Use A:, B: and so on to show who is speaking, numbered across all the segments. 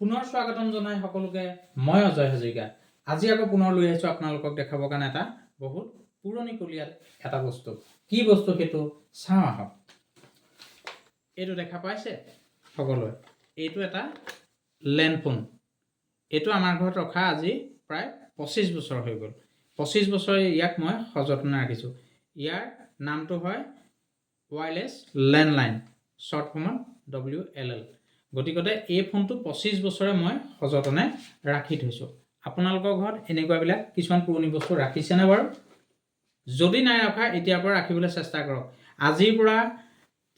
A: পুনৰ স্বাগতম জনাই সকলোকে। মই অজয় হাজৰিকা। আজি আকৌ পুনৰ লৈ আহিছোঁ আপোনালোকক দেখাবৰ কাৰণে এটা বহুত পুৰণিকলীয়া এটা বস্তু। কি বস্তু সেইটো? চাওঁ আহক। এইটো দেখা পাইছে সকলোৱে? এইটো এটা লেণ্ডফোন এইটো আমাৰ ঘৰত ৰখা আজি প্ৰায় পঁচিছ বছৰ হৈ গ'ল। পঁচিছ বছৰ ইয়াক মই সযতনে ৰাখিছোঁ। ইয়াৰ নামটো হয় ৱায়াৰলেছ লেণ্ডলাইন শ্বৰ্ট ফৰ্মত ডব্লিউ এল এল গতিকতে এই ফোনটো পঁচিছ বছৰে মই সযতনে ৰাখি থৈছোঁ। আপোনালোকৰ ঘৰত এনেকুৱাবিলাক কিছুমান পুৰণি বস্তু ৰাখিছেনে বাৰু? যদি নাই ৰখা এতিয়াৰ পৰা ৰাখিবলৈ চেষ্টা কৰক। আজিৰ পৰা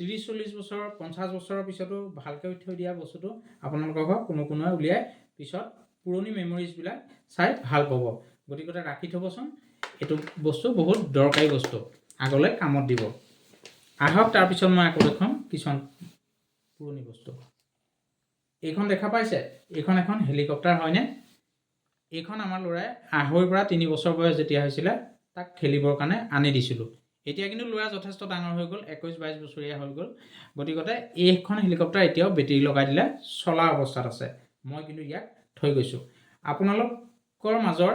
A: ত্ৰিছ চল্লিছ বছৰ পঞ্চাছ বছৰৰ পিছতো ভালকৈ থৈ দিয়া বস্তুটো আপোনালোকৰ ঘৰত কোনো কোনোৱে উলিয়াই পিছত পুৰণি মেমৰিজবিলাক চাই ভাল পাব। গতিকতে ৰাখি থ'বচোন। এইটো বস্তু বহুত দৰকাৰী বস্তু। আগলৈ কামত দিব। আহক তাৰপিছত মই আকৌ দেখুৱাম কিছুমান পুৰণি বস্তু। এইখন দেখা পাইছে? এইখন এখন হেলিকপ্টাৰ হয়নে? এইখন আমাৰ ল'ৰাই আঢ়ৈৰ পৰা তিনি বছৰ বয়স যেতিয়া হৈছিলে তাক খেলিবৰ কাৰণে আনি দিছিলোঁ। এতিয়া কিন্তু ল'ৰা যথেষ্ট ডাঙৰ হৈ গ'ল একৈছ বাইছ বছৰীয়া হৈ গ'ল। গতিকতে এইখন হেলিকপ্টাৰ এতিয়াও বেটেৰী লগাই দিলে চলা অৱস্থাত আছে। মই কিন্তু ইয়াক থৈ গৈছোঁ। আপোনালোকৰ মাজৰ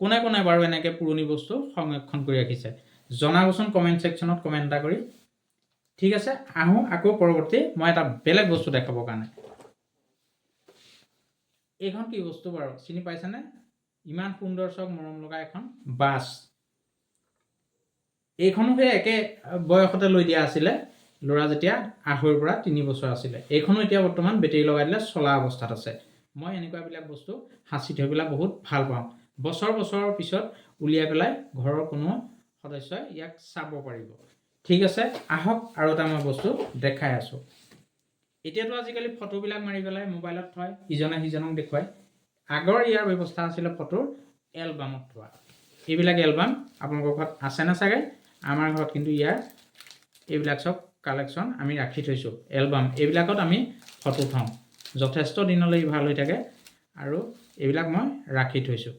A: কোনে কোনে বাৰু এনেকৈ পুৰণি বস্তু সংৰক্ষণ কৰি ৰাখিছে? জনাবচোন কমেণ্ট ছেকশ্যনত কমেণ্ট এটা কৰি। ঠিক আছে আহোঁ আকৌ পৰৱৰ্তী মই এটা বেলেগ বস্তু দেখাবৰ কাৰণে। এইখন কি বস্তু বাৰু? চিনি পাইছেনে? ইমান সুন্দৰ চক মৰম লগা এখন বাছ। এইখনো সেই একে বয়সতে লৈ দিয়া আছিলে ল'ৰা যেতিয়া আঢ়ৈৰ পৰা তিনি বছৰ আছিলে। এইখনো এতিয়া বৰ্তমান বেটেৰী লগাই দিলে চলা অৱস্থাত আছে। মই এনেকুৱাবিলাক বস্তু সাঁচি থৈ পেলাই বহুত ভাল পাওঁ। বছৰ বছৰৰ পিছত উলিয়াই পেলাই ঘৰৰ কোনো সদস্যই ইয়াক চাব পাৰিব। ঠিক আছে আহক আৰু এটা মই বস্তু দেখাই আছোঁ। এতিয়াতো আজিকালি ফটোবিলাক মাৰি পেলাই মোবাইলত থয় ইজনে সিজনক দেখুৱায়। আগৰ ইয়াৰ ব্যৱস্থা আছিলে ফটোৰ এলবামত থোৱা। এইবিলাক এলবাম আপোনালোকৰ ঘৰত আছেনে চাগে? আমাৰ ঘৰত কিন্তু ইয়াৰ এইবিলাক চব কালেকশ্যন আমি ৰাখি থৈছোঁ এলবাম। এইবিলাকত আমি ফটো থওঁ। যথেষ্ট দিনলৈ ভাল হৈ থাকে আৰু এইবিলাক মই ৰাখি থৈছোঁ।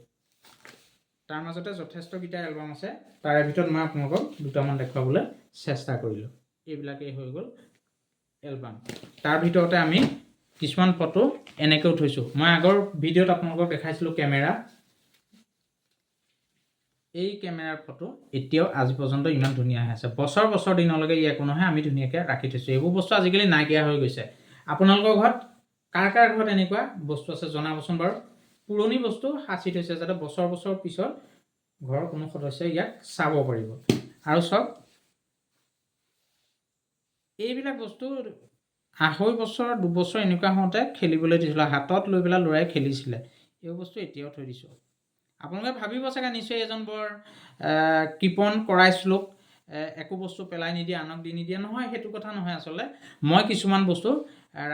A: তাৰ মাজতে যথেষ্টকেইটা এলবাম আছে। তাৰে ভিতৰত মই আপোনালোকক দুটামান দেখুৱাবলৈ চেষ্টা কৰিলোঁ। এইবিলাকেই হৈ গ'ল। এলবাম। তাৰ ভিতৰতে আমি কিছুমান ফটো এনেকৈও থৈছোঁ। মই আগৰ ভিডিঅ'ত আপোনালোকক দেখাইছিলোঁ কেমেৰা। এই কেমেৰাৰ ফটো এতিয়াও আজি পৰ্যন্ত ইমান ধুনীয়া হৈ আছে। বছৰ বছৰ দিনলৈকে ই একো নহয়, আমি ধুনীয়াকৈ ৰাখি থৈছোঁ। এইবোৰ বস্তু আজিকালি নাইকিয়া হৈ গৈছে। আপোনালোকৰ ঘৰত কাৰ কাৰ ঘৰত এনেকুৱা বস্তু আছে জনাবচোন বাৰু। পুৰণি বস্তু সাঁচি থৈছে যাতে বছৰ বছৰ পিছত ঘৰৰ কোনো সদস্যই ইয়াক চাব পাৰিব। আৰু চাওক এইবিলাক বস্তু আঢ়ৈ বছৰ দুবছৰ এনেকুৱা হওঁতে খেলিবলৈ দিছিলোঁ হাতত লৈ পেলাই ল'ৰাই খেলিছিলে। এই বস্তু এতিয়াও থৈ দিছোঁ। আপোনালোকে ভাবিব চাগে নিশ্চয় এজন বৰ কৃপণ কৰাই শ্লোক আহ, একো বস্তু পেলাই নিদিয়ে আনক দি নিদিয়ে। নহয় সেইটো কথা নহয় আচলতে। মই কিছুমান বস্তু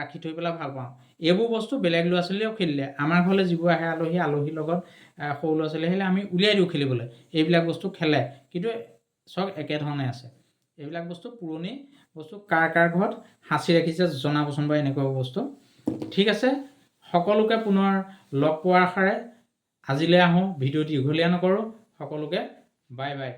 A: ৰাখি থৈ পেলাই ভাল পাওঁ। এইবোৰ বস্তু বেলেগ ল'ৰা ছোৱালীয়েও খেলিলে। আমাৰ ঘৰলৈ যিবোৰ আহে আলহী আলহীৰ লগত সৰু ল'ৰা ছোৱালী আহিলে আমি উলিয়াই দিওঁ খেলিবলৈ। এইবিলাক বস্তু খেলে। কিন্তু চব একেধৰণে আছে। এইবিলাক বস্তু পুৰণি বস্তু কাৰ কাৰ ঘৰত সাঁচি ৰাখিছে জনাবচোন বাৰু এনেকুৱা বস্তু। ঠিক আছে সকলোকে পুনৰ লগ পোৱাৰ আশাৰে আজিলৈ আহোঁ ভিডিঅ' দীঘলীয়া নকৰোঁ। সকলোকে বাই বাই।